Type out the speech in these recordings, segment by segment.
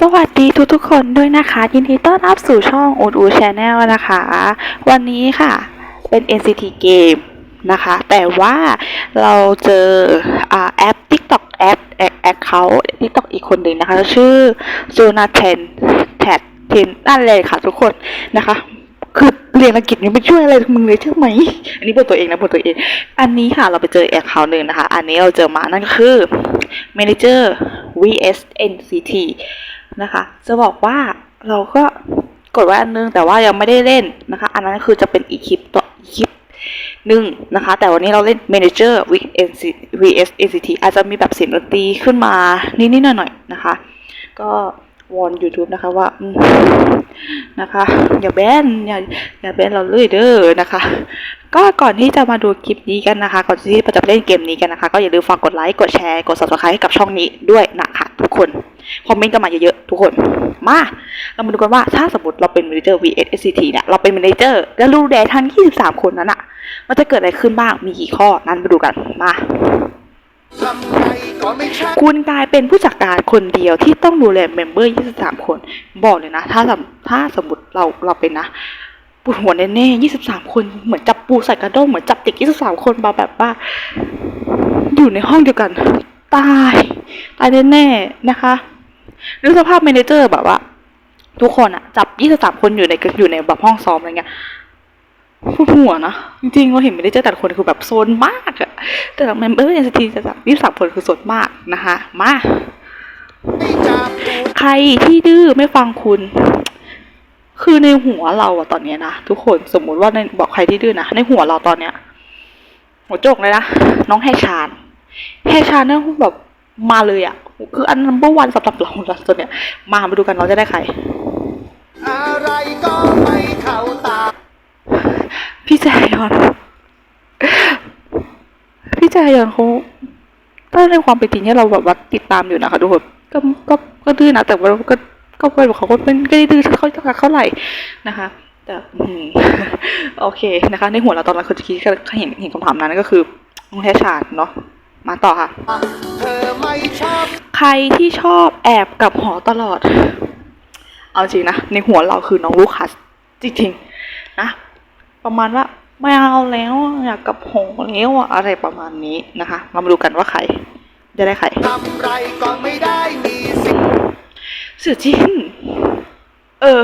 สวัสดีทุกๆคนด้วยนะคะ ยินดีต้อนรับสู่ช่องอูดอูชแนลนะคะ วันนี้ค่ะเป็น NCT Game นะคะ แต่ว่าเราเจอแอป TikTok แอปแอคเคาท์ TikTok อีกคนหนึ่งนะคะ ชื่อ Jonathan t a t t i n นั่นเลยค่ะทุกคนนะคะ คือเรียนอังกฤษยังไม่ช่วยอะไรมึงเลยใช่ไหม อันนี้พูดตัวเองนะพูดตัวเอง อันนี้ค่ะเราไปเจอแอคเคาท์หนึ่งนะคะ อันนี้เราเจอมานั่นก็คือ Manager vs NCT นะคะ จะบอกว่าเราก็กดไว้อันนึงแต่ว่ายังไม่ได้เล่นนะคะ อันนั้นคือจะเป็นอีคลิปต่ออีคลิปหนึ่งนะคะ แต่วันนี้เราเล่น Manager vs NCT อาจจะมีแบบเสียงดนตรีขึ้นมานิดๆหน่อยๆนะคะ ก็วอน YouTube นะคะว่านะคะ อย่าแบนอย่าอย่าแบนเราเลยเด้อนะคะ ก็ก่อนที่จะมาดูคลิปนี้กันนะคะ ก่อนที่จะไปเล่นเกมนี้กันนะคะ ก็อย่าลืมฝากกดไลค์กดแชร์กด subscribe ให้กับช่องนี้ด้วยนะคะทุกคนคอมเมนต์กันมาเยอะๆทุกคนมาเรามาดูกันว่าถ้าสมมติเราเป็น manager vs SCT เนี่ยเราเป็น manager แล้วรูแดทั้ง 23 คนนั้นอะมันจะเกิดอะไรขึ้นบ้างมีกี่ข้อนั้นมาดูกันมาคุณกลายเป็นผู้จัดการคนเดียวที่ต้องดูแลเมมเบอร์ 23 คน บอกเลยนะ ถ้าสมถ้าสมมติเราเราเป็นนะ ปวดหัวแน่ๆ23คนเหมือนจับปูใส่กระด้งเหมือนจับเด็ก23คนมาแบบว่า อยู่ในห้องเดียวกัน ตาย ตายแน่ๆนะคะนึกสภาพเมเนเจอร์แบบว่า ทุกคนอะจับ23คนอยู่ในอยู่ในแบบห้องซ้อมอะไรเงี้ยปวดหัวนะจริงๆเราเห็นเมเนเจอร์แต่ละคนคือแบบโซนมากอะแต่เมมเบอร์เอ็นซีทีจะจับ23คนคือโซนมากนะคะ มาไม่จับปูใครที่ดื้อไม่ฟังคุณ คือในหัวเราอะตอนเนี้ยนะทุกคนสมมุติว่าในบอกใครที่ดื้อนะในหัวเราตอนเนี้ยหัวโจกเลยนะน้องแฮชานแฮชานเนี่ยแบบมาเลยอะคืออันนัมเบอร์วันสำหรับเราแล้วตอนเนี้ยมามาดูกันเราจะได้ใครอะไรก็ไม่เข้าตาพี่แจยอนพี่แจยอนเขาถ้าในความเป็นจริงเนี่ยเราแบบว่าติดตามอยู่นะคะทุกคนก็ก็ก็ดื้อนะแต่ว่าก็ ก็เป็นเขาก็เป็นไม่ได้ดื้อเขาเท่าไหร่นะคะแต่โอเคนะคะ ในหัวเราตอนนั้นคือคิดก็เห็นเห็นคำถามนั้นก็คือน้องแทชานเนาะมาต่อค่ะใครที่ชอบแอบกับหอตลอด เอาจริงนะ ในหัวเราคือน้องลูคัสจริงๆนะ ประมาณว่าไม่เอาแล้วอยากกับหอแล้วอะอะไรประมาณนี้นะคะ เรามาดูกันว่าใครจะได้ใครทำไรก็ไม่ได้มี สิทธิ์เสือจินเออ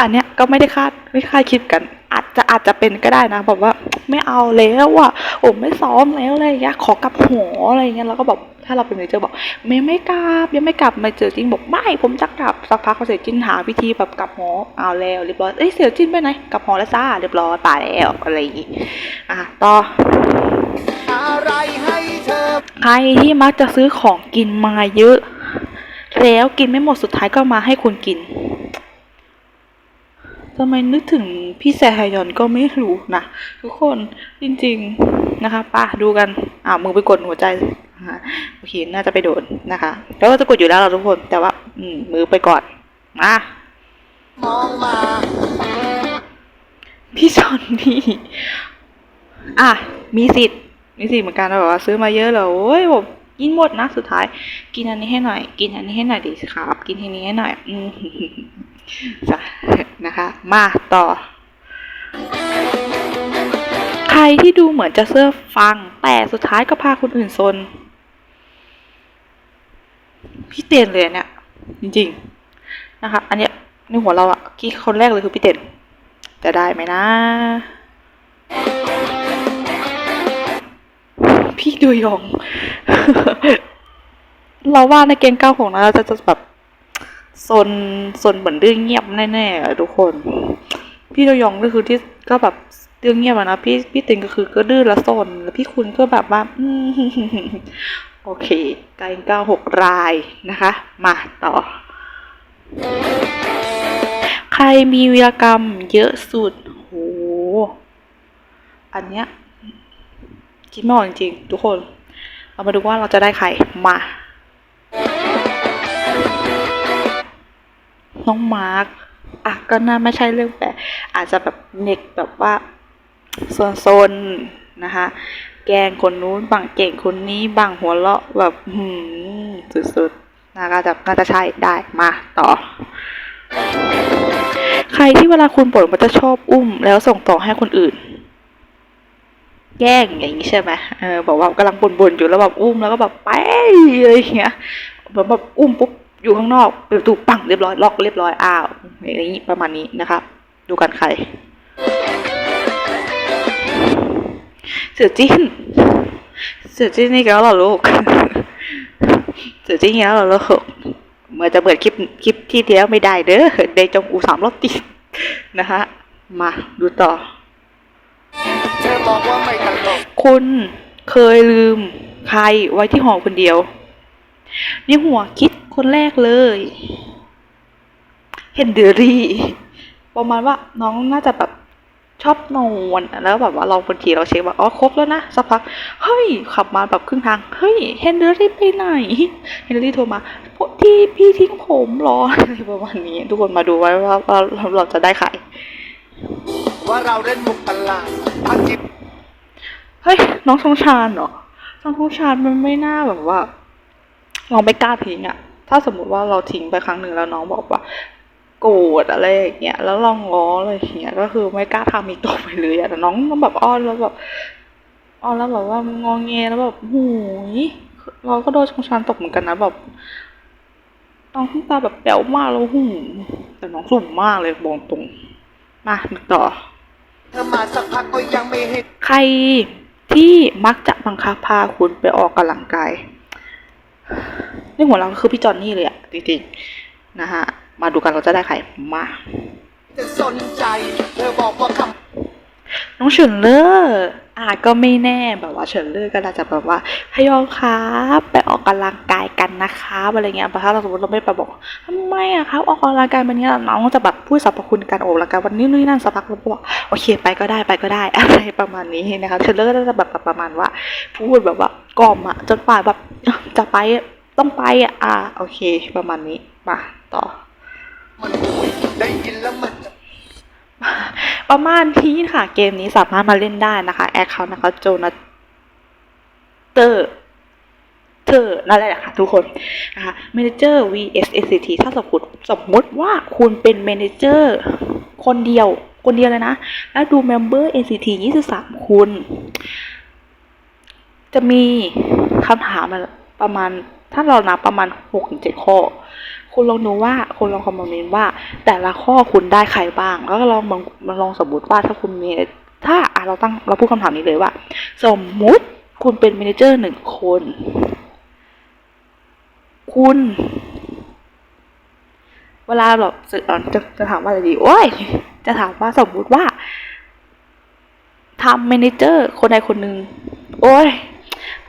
อันเนี้ยก็ไม่ได้คาดไม่คาดคิดกัน อาจจะอาจจะเป็นก็ได้นะแบบว่าไม่เอาแล้วอะโอ้ไม่ซ้อมแล้วอะไรอย่างเงี้ยขอกลับหออะไรอย่างเงี้ยแล้วก็แบบถ้าเราเป็นเมเจอร์บอกไม่ไม่กลับยังไม่กลับมาเจอจินบอกไม่ผมจะกลับสักพักเขาเสียจินหาวิธีแบบกลับหอเอาแล้วเรียบร้อยเอ้ยเสียจินไปไหนกลับหอแล้วจ้าเรียบร้อยป่าแล้วอะไรอย่างงี้อะต่ออะไรให้เธอใครที่มักจะซื้อของกินมาเยอะ แล้วกินไม่หมดสุดท้ายก็มาให้คุณกินทำไมนึกถึงพี่แซฮยอนก็ไม่รู้นะทุกคนจริงๆนะคะป่ะดูกันอ่ามือไปกดหัวใจโอเคน่าจะไปโดนนะคะแล้วก็จะกดอยู่แล้วเราทุกคนแต่ว่า อืมมือไปก่อนมามองมาพี่ชอนนี่อะมีสิทธิ์มีสิทธิ์เหมือนกันนะแบบว่า ซื้อมาเยอะเลยโอ้ยผม กินหมดนะสุดท้าย กินอันนี้ให้หน่อย กินอันนี้ให้หน่อยดิครับ กินทีนี้ให้หน่อยอืมจ้ะนะคะ มาต่อ ใครที่ดูเหมือนจะเสื้อฟัง แต่สุดท้ายก็พาคนอื่นซนพี่เตียนเลยเนี่ย จริง ๆ นะคะ อันเนี้ยในหัวเราอะที่คนแรกเลยคือพี่เตียนจะได้ไหมนะ พี่ดูยอง เราว่าในเกมเก้าของเราจะจะแบบซนซนเหมือนเรื่องเงียบแน่ๆอะทุกคน พี่ดูยองก็คือที่ก็แบบเรื่องเงียบนะพี่พี่ติงก็คือก็ดื้อและซนแล้วพี่คุณก็แบบว่าโอเคเกมเก้าหกรายนะคะ มาต่อ ใครมีวีรกรรมเยอะสุดโหอันเนี้ยคิดไม่ออกจริงๆทุกคน เรามาดูว่าเราจะได้ใครมา น้องมาร์กอะก็น่าไม่ใช่เรื่องแปลกอาจจะแบบเน็กแบบว่าโซนๆนะคะ แกงคนนู้นบังเก่งคนนี้บังหัวเราะแบบหืมสุดน่าจะน่าจะใช่ได้มาต่อ ใครที่เวลาคุณบ่นมันจะชอบอุ้ม แล้วส่งต่อให้คนอื่น แกล้งอย่างนี้ใช่ไหมเออบอกว่ากำลังบ่นๆอยู่แล้วแบบอุ้มแล้วก็แบบไปอะไรเงี้ยแบบแบบอุ้มปุ๊บอยู่ข้างนอกเปิดประตูปังเรียบร้อยล็อกเรียบร้อยอ้าวอย่างนี้ประมาณนี้นะครับดูกันใครเสือจิ้นเสือจิ้นนี่แกแล้วเหรอลูกเสือจิ้นอีกแล้วเหรอลูกเมื่อจะเปิดคลิปคลิปที่เดียวไม่ได้เด้อเดจงอูสามรอบติดนะฮะมาดูต่อ เธอบอกว่าไม่ตลกคุณเคยลืมใครไว้ที่หอคนเดียวนี่หัวคิดคนแรกเลยเฮนเดอรี่ประมาณว่าน้องน่าจะแบบชอบนอนแล้วแบบว่าเราบางทีเราเช็คว่าอ๋อครบแล้วนะสักพักเฮ้ยขับมาแบบครึ่งทางเฮ้ยเฮนเดอรี่ไปไหนเฮนเดอรี่โทรมาพี่พี่ทิ้งผมรออะไรประมาณนี้ ทุกคนมาดูไว้ว่าเราจะได้ใคร ว่าเราเล่นมุกตลาดพักจิบเฮ้ย น้องชงชานเหรอน้องชงชานมันไม่น่าแบบว่าเราไม่กล้าทิ้งอะถ้าสมมุติว่าเราทิ้งไปครั้งหนึ่งแล้วน้องบอกว่าโกรธอะไรอย่างเงี้ยแล้วลองง้ออะไรอย่างเงี้ยก็คือไม่กล้าทำอีกต่อไปเลยอะแต่น้องต้องแบบอ้อนแล้วแบบอ้อนแล้วแบบว่างองเงแล้วแบบหูยเราก็โดนชงชานตกเหมือนกันนะแบบน้องตาแบบแป๋วมากแล้วหูแต่น้องสุ่มมากเลยบอกตรงมาต่อ ใครที่มักจะบังคับพาคุณไปออกกำลังกายนี่หัวเราก็คือพี่จอนนี่เลยอะจริงๆนะฮะ มาดูกันเราจะได้ใครมาจะสนใจเธอบอกว่าคน้องเฉินเลอร์ อะก็ไม่แน่แบบว่าเฉินเลอร์ก็อาจจะแบบว่าพยองครับไปออกกำลังกายกันนะครับอะไรเงี้ยแต่ถ้าเราสมมติเราไม่ไปบอกทำไมอะครับออกกำลังกายวันนี้น้องจะแบบพูดสรรพคุณการออกกำลังกายวันนี้นู่นนั่นสักพักเราบอกโอเคไปก็ได้ไปก็ได้อะไรประมาณนี้นะคะเฉินเลอร์ก็จะแบบประมาณว่า พูดแบบว่ากล่อมอะจนป่ายแบบจะไปต้องไปอะอะโอเค ประมาณนี้มาต่อได้ยินแล้วมัน ประมาณนี้ค่ะเกมนี้สามารถมาเล่นได้นะคะแอคเคาท์นะคะโจนาเตอร์เธอนั่นแหละค่ะทุกคนนะคะ Manager vs SCT ถ้าสมมติสมมติว่าคุณเป็น Manager คนเดียว คนเดียวเลยนะ แล้วดู Member NCT 23 คุณ จะมีคำถามประมาณ ถ้าเรานับประมาณ 6-7 ข้อ คุณลองดูว่าคุณลองคอมเมนต์ว่า แต่ละข้อคุณได้ใครบ้าง แล้วก็ลองมามาลองสมมติว่าถ้าคุณมีถ้าอะเราตั้งเราพูดคำถามนี้เลยว่า สมมุติคุณเป็นเมนเจอร์หนึ่งคน คุณ เวลาเราจะจะจะถามว่าอะไรดีโอ้ยจะถามว่าสมมุติว่าทำเมนเจอร์คนใดคนหนึ่งโอ้ย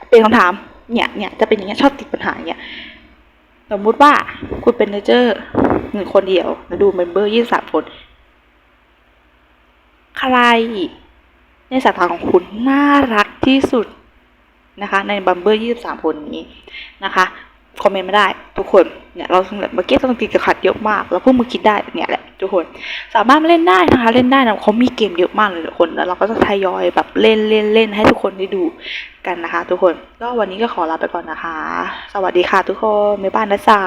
เป็นคำถามเนี่ยเนี่ยจะเป็นอย่างเงี้ยชอบติดปัญหาเงี้ย สมมุติว่าคุณเป็นเมเนเจอร์หนึ่งคนเดียวแล้วดูเมมเบอร์ยี่สามคน ใคร ในสาขาของคุณน่ารักที่สุดนะคะ ในบัมเบอร์ยี่สามคนนี้นะคะคอมเมนต์ไม่ได้ทุกคนเนี่ยเราเมื่อกี้ต้องตีกับขัดเยอะมาก แล้วเพิ่งมาคิดได้เนี่ยแหละ ทุกคน สามารถเล่นได้นะคะ เล่นได้นะเขามีเกมเยอะมากเลยทุกคน แล้วเราก็จะทยอยแบบเล่นเล่นเล่นให้ทุกคนได้ดูกันนะคะ ทุกคน ก็วันนี้ก็ขอลาไปก่อนนะคะ สวัสดีค่ะทุกคนบ๊ายบานนะจ๊ะ